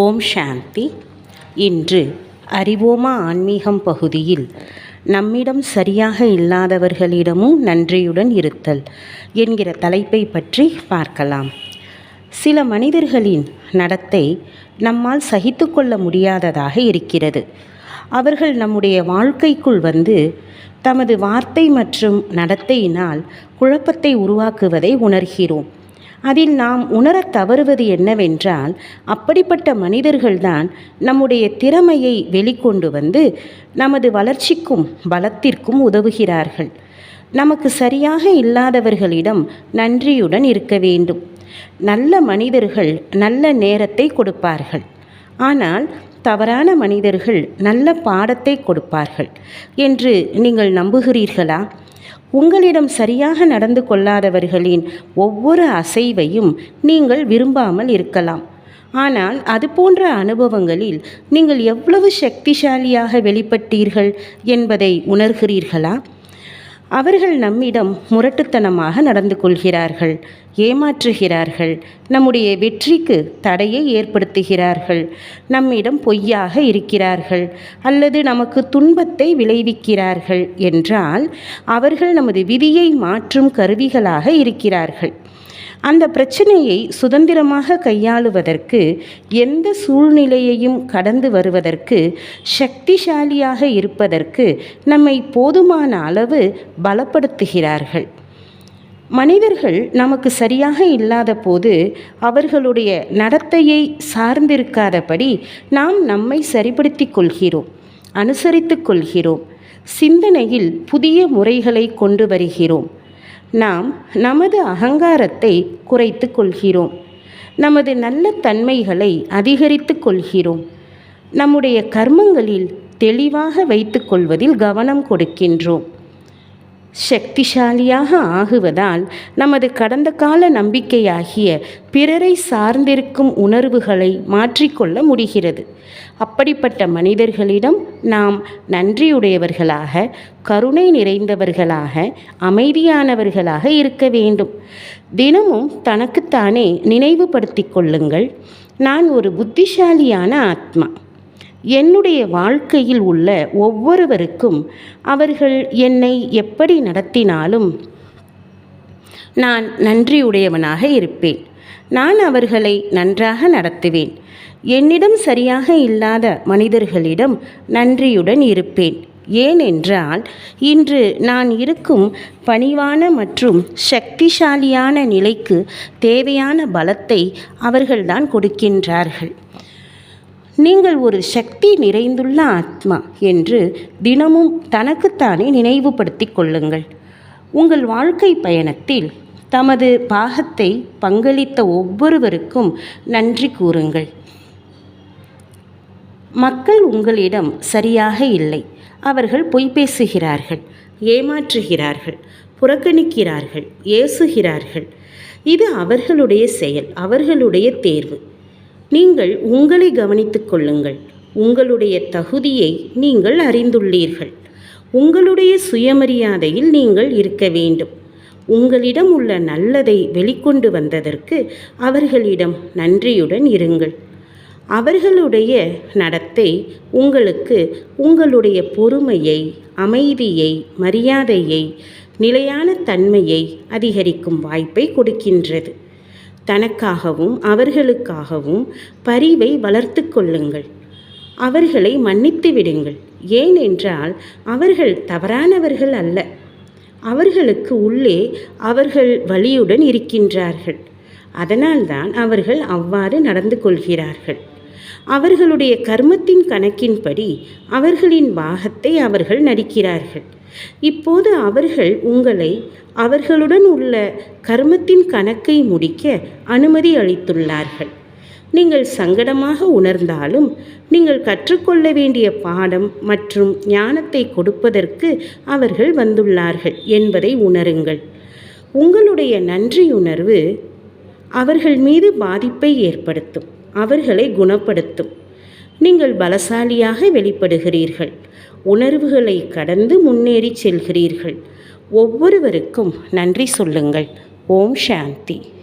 ஓம் சாந்தி. இன்று அறிவோமா ஆன்மீகம் பகுதியில் நம்மிடம் சரியாக இல்லாதவர்களிடமும் நன்றியுடன் இருத்தல் என்கிற தலைப்பை பற்றி பார்க்கலாம். சில மனிதர்களின் நடத்தை நம்மால் சகித்து கொள்ள முடியாததாக இருக்கிறது. அவர்கள் நம்முடைய வாழ்க்கைக்குள் வந்து தமது வார்த்தை மற்றும் நடத்தையினால் குழப்பத்தை உருவாக்குவதை உணர்கிறோம். அதில் நாம் உணரத் தவறுவது என்னவென்றால் அப்படிப்பட்ட மனிதர்கள்தான் நம்முடைய திறமையை வெளிக்கொண்டு வந்து நமது வளர்ச்சிக்கும் பலத்திற்கும் உதவுகிறார்கள். நமக்கு சரியாக இல்லாதவர்களிடம் நன்றியுடன் இருக்க வேண்டும். நல்ல மனிதர்கள் நல்ல நேரத்தை கொடுப்பார்கள். ஆனால் தவறான மனிதர்கள் நல்ல பாடத்தை கொடுப்பார்கள் என்று நீங்கள் நம்புகிறீர்களா? உங்களிடம் சரியாக நடந்து கொள்ளாதவர்களின் ஒவ்வொரு அசைவையும் நீங்கள் விரும்பாமல் இருக்கலாம். ஆனால் அது போன்ற அனுபவங்களில் நீங்கள் எவ்வளவு சக்திசாலியாக வெளிப்பட்டீர்கள் என்பதை உணர்கிறீர்களா? அவர்கள் நம்மிடம் முரட்டுத்தனமாக நடந்து கொள்கிறார்கள் ஏமாற்றுகிறார்கள் நம்முடைய வெற்றிக்கு தடையை ஏற்படுத்துகிறார்கள் நம்மிடம் பொய்யாக இருக்கிறார்கள் அல்லது நமக்கு துன்பத்தை விளைவிக்கிறார்கள் என்றால் அவர்கள் நமது விதியை மாற்றும் கருவிகளாக இருக்கிறார்கள். அந்த பிரச்சனையை சுதந்திரமாக கையாளுவதற்கு எந்த சூழ்நிலையையும் கடந்து வருவதற்கு சக்திசாலியாக இருப்பதற்கு நம்மை போதுமான அளவு பலப்படுத்துகிறார்கள். மனிதர்கள் நமக்கு சரியாக இல்லாத போது அவர்களுடைய நடத்தையை சார்ந்திருக்காதபடி நாம் நம்மை சரிப்படுத்திக் கொள்கிறோம் அனுசரித்து கொள்கிறோம் சிந்தனையில் புதிய முறைகளை கொண்டு வருகிறோம். நாம் நமது அகங்காரத்தை குறைத்து கொள்கிறோம். நமது நல்ல தன்மைகளை அதிகரித்து கொள்கிறோம். நம்முடைய கர்மங்களில் தெளிவாக வைத்துக்கொள்வதில் கவனம் கொடுக்கின்றோம். சக்திசாலியாக ஆகுவதால் நமது கடந்த கால நம்பிக்கையாகிய பிறரை சார்ந்திருக்கும் உணர்வுகளை மாற்றிக்கொள்ள முடிகிறது. அப்படிப்பட்ட மனிதர்களிடம் நாம் நன்றியுடையவர்களாக கருணை நிறைந்தவர்களாக அமைதியானவர்களாக இருக்க வேண்டும். தினமும் தனக்குத்தானே நினைவுபடுத்திக் கொள்ளுங்கள். நான் ஒரு புத்திசாலியான ஆத்மா. என்னுடைய வாழ்க்கையில் உள்ள ஒவ்வொருவருக்கும் அவர்கள் என்னை எப்படி நடத்தினாலும் நான் நன்றியுடையவனாக இருப்பேன். நான் அவர்களை நன்றாக நடத்துவேன். என்னிடம் சரியாக இல்லாத மனிதர்களிடம் நன்றியுடன் இருப்பேன். ஏனென்றால் இன்று நான் இருக்கும் பணிவான மற்றும் சக்திசாலியான நிலைக்கு தேவையான பலத்தை அவர்கள்தான் கொடுக்கின்றார்கள். நீங்கள் ஒரு சக்தி நிறைந்துள்ள ஆத்மா என்று தினமும் தனக்குத்தானே நினைவுபடுத்திக் கொள்ளுங்கள். உங்கள் வாழ்க்கை பயணத்தில் தமது பாகத்தை பங்களித்த ஒவ்வொருவருக்கும் நன்றி கூறுங்கள். மக்கள் உங்களிடம் சரியாக இல்லை. அவர்கள் பொய் பேசுகிறார்கள் ஏமாற்றுகிறார்கள் புறக்கணிக்கிறார்கள் ஏசுகிறார்கள். இது அவர்களுடைய செயல் அவர்களுடைய தேர்வு. நீங்கள் உங்களை கவனித்துக் கொள்ளுங்கள். உங்களுடைய தகுதியை நீங்கள் அறிந்துள்ளீர்கள். உங்களுடைய சுயமரியாதையில் நீங்கள் இருக்க வேண்டும். உங்களிடம் உள்ள நல்லதை வெளிக்கொண்டு வந்ததற்கு அவர்களிடம் நன்றியுடன் இருங்கள். அவர்களுடைய நடத்தை உங்களுக்கு உங்களுடைய பொறுமையை அமைதியை மரியாதையை நிலையான தன்மையை அதிகரிக்கும் வாய்ப்பை கொடுக்கின்றது. தனக்காகவும் அவர்களுக்காகவும் பரிவை வளர்த்து கொள்ளுங்கள். அவர்களை மன்னித்து விடுங்கள். ஏனென்றால் அவர்கள் தவறானவர்கள் அல்ல. அவர்களுக்கு உள்ளே அவர்கள் வழியுடன் இருக்கின்றார்கள். அதனால்தான் அவர்கள் அவ்வாறு நடந்து கொள்கிறார்கள். அவர்களுடைய கர்மத்தின் கணக்கின்படி அவர்களின் பாகத்தை அவர்கள் நடிக்கிறார்கள். இப்போது அவர்கள் உங்களை அவர்களுடன் உள்ள கர்மத்தின் கணக்கை முடிக்க அனுமதி அளித்துள்ளார்கள். நீங்கள் சங்கடமாக உணர்ந்தாலும் நீங்கள் கற்றுக்கொள்ள வேண்டிய பாடம் மற்றும் ஞானத்தை கொடுப்பதற்கு அவர்கள் வந்துள்ளார்கள் என்பதை உணருங்கள். உங்களுடைய நன்றியுணர்வு அவர்கள் மீது பாதிப்பை ஏற்படுத்தும். அவர்களை குணப்படுத்தும். நீங்கள் பலசாலியாக வெளிப்படுகிறீர்கள். உணர்வுகளை கடந்து முன்னேறி செல்கிறீர்கள். ஒவ்வொருவருக்கும் நன்றி சொல்லுங்கள். ஓம் சாந்தி.